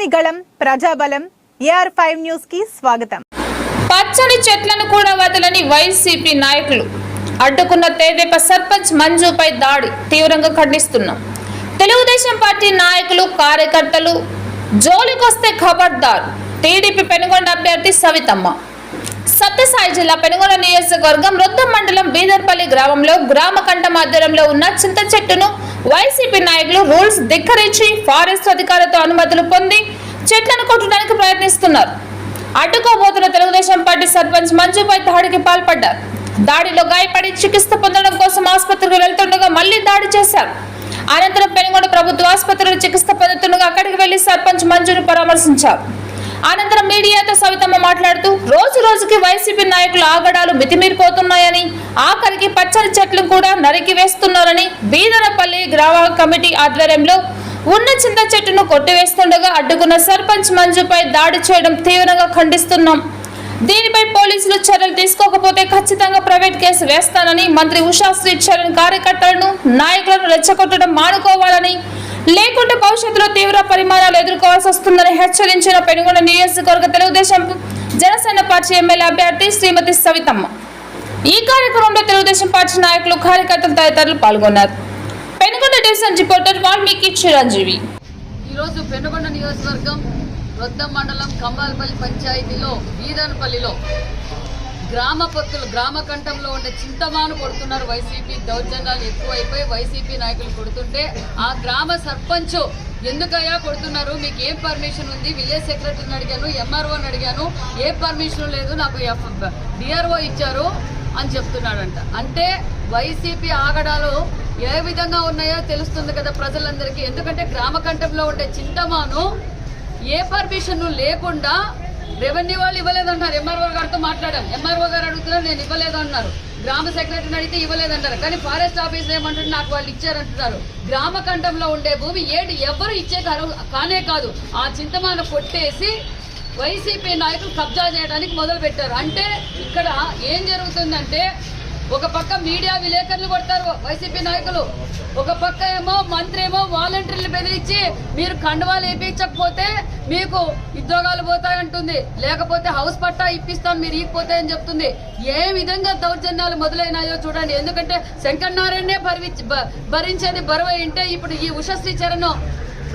ప్రజని గళం ప్రజాబలం AR five న్యూస్కి స్వాగతం. పచ్చని చెట్లను కూడా వదలని వైసీపీ నాయకులు. అడ్డుకున్న తేదేప సర్పంచ్ మంజుపై దాడి తీవ్రంగా ఖండిస్తున్నాం. తెలుగుదేశం పార్టీ నాయకులు కార్యకర్తలు జోలికొస్తే ఖబర్దార్. టీడీపీ పెనుగొండ అభ్యర్థి సవితమ్మ. సత్యసాయి జిల్లా పెనుగొండ నియోజకవర్గం రొద్దమ్మ మండలం బీదర్పల్లి గ్రామంలో గ్రామ కంఠం ఆధ్వర్యంలో ఉన్న చింత చెట్టును వైసీపీ నాయకులు రూల్స్ ధిక్కరించి ఫారెస్ట్ అధికారులతో అనుమతులు పొంది చెట్లను కొట్టడానికి ప్రయత్నిస్తున్నారు. అడ్డుకోబోతున్న తెలుగుదేశం పార్టీ సర్పంచ్ మంజుపై దాడికి పాల్పడ్డారు. దాడిలో గాయపడి చికిత్స పొందడం కోసం ఆసుపత్రికి వెళ్తుండగా మళ్ళీ దాడి చేశారు. అనంతరం పెనుగొండ ప్రభుత్వ ఆసుపత్రిలో చికిత్స పొందుతుండగా అక్కడికి వెళ్ళి సర్పంచ్ మంజును పరామర్శించారు. అనంతరం మీడియాతో సవితమ్మ మాట్లాడుతూ రోజు రోజుకి వైసీపీ నాయకుల ఆగడాలు మితిమీరిపోతున్నాయని ఆఖరికి పచ్చని చెట్లు కూడా నరికి వేస్తున్నారని బీదరపల్లి గ్రామ కమిటీ ఆధ్వర్యంలో ఉన్న చింత చెట్టును కొట్టివేస్తుండగా అడ్డుకున్న సర్పంచ్ మంజుపై దాడి చేయడం తీవ్రంగా ఖండిస్తున్నాం. దీనిపై పోలీసులు చర్యలు తీసుకోకపోతే ఖచ్చితంగా ప్రైవేట్ కేసు వేస్తానని మంత్రి ఉషాశ్రీ చరణ్ కార్యకర్తలను నాయకులను రెచ్చగొట్టడం మానుకోవాలని లేకుంటే భవిష్యత్తులో తీవ్ర పరిమాణాలు ఎదుర్కోవాల్సి వస్తుందని హెచ్చరించిన పెనుగొండ నియోజకవర్గ తెలుగుదేశం జనసేన పార్టీ ఎమ్మెల్యే అభ్యర్థి శ్రీమతి సవితమ్మ. ఈ కార్యక్రమంలో తెలుగుదేశం పార్టీ నాయకులు కార్యకర్తలు తదితరులు పాల్గొన్నారు. Penukonda division reporter Valmiki Chiranjeevi. ఈరోజు పెనుగొండ నియోజకవర్గం రొద్దం మండలం కంబాలపల్లి పంచాయతీలో బీదనపల్లిలో గ్రామ పొత్తులు గ్రామ కంఠంలో ఉండే చింతమాను కొడుతున్నారు వైసీపీ. దౌర్జన్యాలు ఎక్కువైపోయి వైసీపీ నాయకులు కొడుతుంటే ఆ గ్రామ సర్పంచ్ ఎందుకయ్యా కొడుతున్నారు? మీకు ఏం పర్మిషన్ ఉంది? విలేజ్ సెక్రటరీని అడిగాను ఎంఆర్ఓని అడిగాను. ఏ పర్మిషన్ లేదు నాకు డిఆర్ఓ ఇచ్చారు అని చెప్తున్నాడంట. అంటే వైసీపీ ఆగడాలు ఏ విధంగా ఉన్నాయో తెలుస్తుంది కదా ప్రజలందరికీ. ఎందుకంటే గ్రామ కంఠంలో ఉండే చింతమాను ఏ పర్మిషన్ లేకుండా రెవెన్యూ వాళ్ళు ఇవ్వలేదన్నారు ఎంఆర్ఓ గారితో మాట్లాడాం. ఎంఆర్ఓ గారు అడుగుతున్నారు నేను ఇవ్వలేదు అన్నారు గ్రామ సెక్రటరీని అడిగితే ఇవ్వలేదంటారు. కానీ ఫారెస్ట్ ఆఫీస్ ఏమంటారు నాకు వాళ్ళు ఇచ్చారంటున్నారు. గ్రామ కంఠంలో ఉండే భూమి ఏడు ఎవరు ఇచ్చే కారు- కానే కాదు. ఆ చింతమాన కొట్టేసి వైసీపీ నాయకులు కబ్జా చేయడానికి మొదలు పెట్టారు అంటే ఇక్కడ ఏం జరుగుతుందంటే ఒక పక్క మీడియా విలేకరులు కొడతారు వైసీపీ నాయకులు. ఒక పక్క ఏమో మంత్రి ఏమో బెదిరించి మీరు కండువాలు వేయించకపోతే మీకు ఉద్యోగాలు పోతాయంటుంది. లేకపోతే హౌస్ పట్టా ఇప్పిస్తాం మీరు ఇకపోతే అని చెప్తుంది. ఏ విధంగా దౌర్జన్యాలు మొదలైనాయో చూడండి. ఎందుకంటే శంకర్ భరించి భరి భరించేది బరువు అంటే ఇప్పుడు ఈ ఉషశ్రీ చరణ్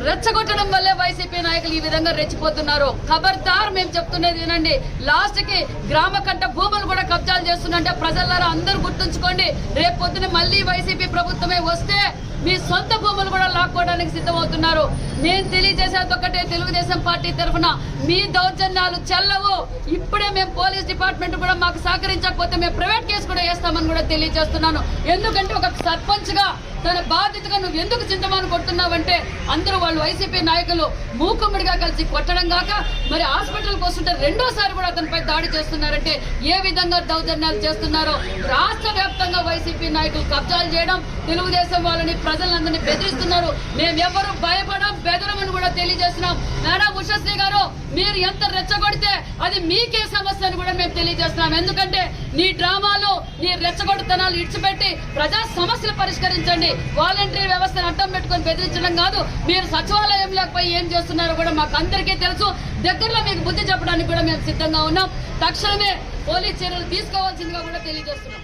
రెచ్చగొట్టడం వల్లే వైసీపీ నాయకులు ఈ విధంగా రెచ్చిపోతున్నారు. ఖబర్దార్ మేము చెప్తున్నది వినండి. లాస్ట్కి గ్రామ కంట భూములు కూడా కబ్జాలు చేస్తున్నంటే ప్రజలారా అందరూ గుర్తుంచుకోండి. రేపు పొద్దున మళ్ళీ వైసీపీ ప్రభుత్వమే వస్తే మీ సొంత భూములు కూడా లాక్కోవడానికి సిద్ధమవుతున్నారు. నేను తెలియజేసేది ఒక్కటే తెలుగుదేశం పార్టీ తరఫున మీ దౌర్జన్యాలు చెల్లవు. ఇప్పుడే మేము పోలీస్ డిపార్ట్మెంట్ కూడా మాకు సహకరించకపోతే మేము ప్రైవేట్ కేసు కూడా వేస్తామని కూడా తెలియజేస్తున్నాను. ఎందుకంటే ఒక సర్పంచ్గా తన బాధ్యతగా నువ్వు ఎందుకు చింతమాను కొడుతున్నావంటే అందరూ వాళ్ళు వైసీపీ నాయకులు మూకుమ్మడిగా కలిసి కొట్టడం కాక మరి హాస్పిటల్కి వస్తుంటే రెండోసారి కూడా అతనిపై దాడి చేస్తున్నారంటే ఏ విధంగా దౌర్జన్యాలు చేస్తున్నారో రాష్ట్ర వ్యాప్తంగా వైసీపీ నాయకులు కబ్జాలు చేయడం తెలుగుదేశం వాళ్ళని ప్రజలందరినీ బెదిరిస్తున్నారు. మేమెవరు భయపడం బెదరమని కూడా తెలియజేస్తున్నాం. మేడం ఉషశ్రీ గారు మీరు ఎంత రెచ్చగొడితే అది మీకే సమస్య అని కూడా మేము తెలియజేస్తున్నాం. ఎందుకంటే నీ డ్రామాలు నీ రెచ్చగొడుతనాలు ఇడిచిపెట్టి ప్రజా సమస్యలు పరిష్కరించండి. వాలంటీర్ వ్యవస్థను అడ్డం పెట్టుకొని బెదిరించడం కాదు. మీరు సచివాలయం లేకపోయి ఏం చేస్తున్నారో కూడా మాకు అందరికీ తెలుసు. దగ్గరలో మీకు బుద్ధి చెప్పడానికి కూడా మేము సిద్ధంగా ఉన్నాం. తక్షణమే పోలీస్ చర్యలు తీసుకోవాల్సిందిగా కూడా తెలియజేస్తున్నాం.